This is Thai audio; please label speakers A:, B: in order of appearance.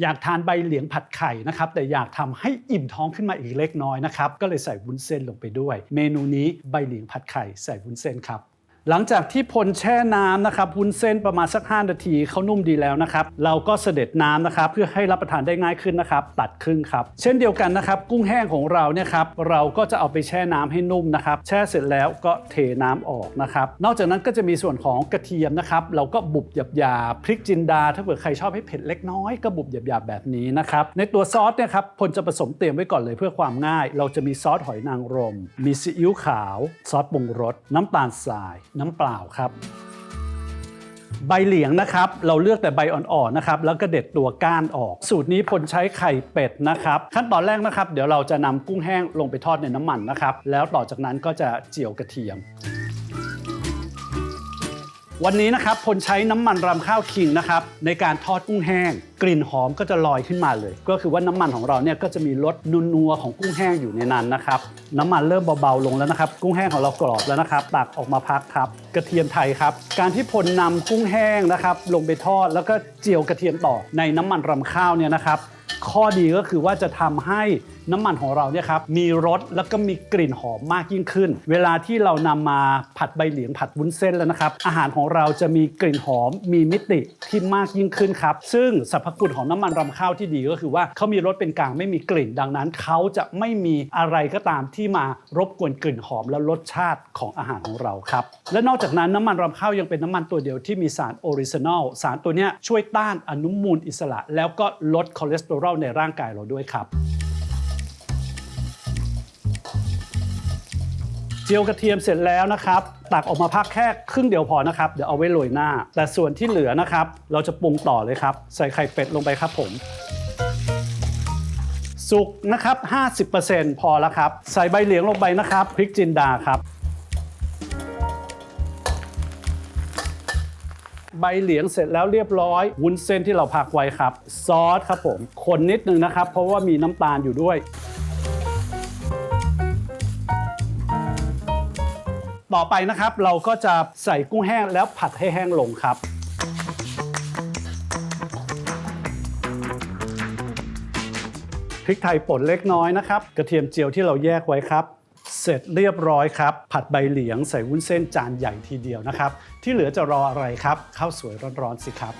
A: อยากทานใบเหลียงผัดไข่นะครับแต่อยากทำให้อิ่มท้องขึ้นมาอีกเล็กน้อยนะครับก็เลยใส่วุ้นเส้นลงไปด้วย เมนูนี้ใบเหลียงผัดไข่ใส่วุ้นเส้นครับ หลังจากที่พลแช่น้ำนะครับวุ้นเส้นประมาณสัก 5 นาทีเขานุ่มดีแล้วนะครับ เราก็เสด็จน้ำนะครับ เพื่อให้รับประทานได้ง่ายขึ้นนะครับ ตัดครึ่งครับ เช่นเดียวกันนะครับ กุ้งแห้งของเราเนี่ยครับเราก็จะเอาไปแช่น้ำให้นุ่มนะครับ แช่เสร็จแล้วก็เทน้ำออกนะครับ นอกจากนั้นก็จะมีส่วนของกระเทียมนะครับ เราก็บุบหยาบๆพริกจินดา ถ้าเผื่อใครชอบให้เผ็ดเล็กน้อยก็บุบหยาบๆแบบนี้นะครับ ในตัวซอสเนี่ยครับพลจะผสมเตรียมไว้ก่อนเลยเพื่อความง่าย เราจะมีซอสหอยนางรม มีซีอิ๊วขาว ซอสปรุงรสน้ำตาลทรายน้ำเปล่าครับ ใบเหลียงนะครับ เราเลือกแต่ใบอ่อนๆนะครับ แล้วก็เด็ดตัวก้านออก สูตรนี้พลใช้ไข่เป็ดนะครับ ขั้นตอนแรกนะครับ เดี๋ยวเราจะนำกุ้งแห้งลงไปทอดในน้ำมันนะครับ แล้วต่อจากนั้นก็จะเจียวกระเทียม วันนี้นะครับพลใช้น้ำมันรำข้าวคิงนะครับในการทอดกุ้งแห้ง กลิ่นหอมก็จะลอยขึ้นมาเลย ก็คือว่าน้ำมันของเราเนี่ยก็จะมีรสนัวๆของกุ้งแห้งอยู่ในนั้นนะครับน้ำมันเริ่มเบาๆลงแล้วนะครับ กุ้งแห้งของเรากรอบแล้วนะครับตักออกมาพักครับ กระเทียมไทยครับ การที่พลนำกุ้งแห้งนะครับ ลงไปทอดแล้วก็เจียวกระเทียมต่อในน้ำมันรำข้าวเนี่ยนะครับข้อดีก็คือว่าจะทำให้น้ำมันของเราเนี่ยครับมีรสแล้วก็มีกลิ่นหอมมากยิ่งขึ้น เวลาที่เรานำมาผัดใบเหลียงผัดวุ้นเส้นแล้วนะครับ อาหารของเราจะมีกลิ่นหอมมีมิติที่มากยิ่งขึ้นครับ ซึ่งสรรพคุณของน้ำมันรำข้าวที่ดีก็คือว่าเขามีรสเป็นกลางไม่มีกลิ่น ดังนั้นเขาจะไม่มีอะไรก็ตามที่มารบกวนกลิ่นหอมและรสชาติของอาหารของเราครับและนอกจากนั้นน้ำมันรำข้าวยังเป็นน้ำมันตัวเดียวที่มีสารออริจินอลสารตัวนี้ช่วยต้านอนุมูลอิสระ แล้วก็ลดคอเลสเตสเตอรอลในร่างกายเราด้วยครับ เจียวกระเทียมเสร็จแล้วนะครับตักออกมาพักแค่ครึ่งเดียวพอนะครับ เดี๋ยวเอาไว้โรยหน้า แต่ส่วนที่เหลือนะครับ เราจะปรุงต่อเลยครับ ใส่ไข่เป็ดลงไปครับผมสุกนะครับ 50%พอแล้วครับ ใส่ใบเหลียงลงไปนะครับ พริกจินดาครับ ใบเหลียงเสร็จแล้วเรียบร้อยวุ้นเส้นที่เราพักไว้ครับ ซอสครับผมคนนิดนึงนะครับ เพราะว่ามีน้ำตาลอยู่ด้วย ต่อไปนะครับเราก็จะใส่กุ้งแห้งแล้วผัดให้แห้งลงครับพริกไทยป่นเล็กน้อยนะครับ กระเทียมเจียวที่เราแยกไว้ครับ เสร็จเรียบร้อยครับ ผัดใบเหลียงใส่วุ้นเส้นจานใหญ่ทีเดียวนะครับ ที่เหลือจะรออะไรครับข้าวสวยร้อนๆสิครับ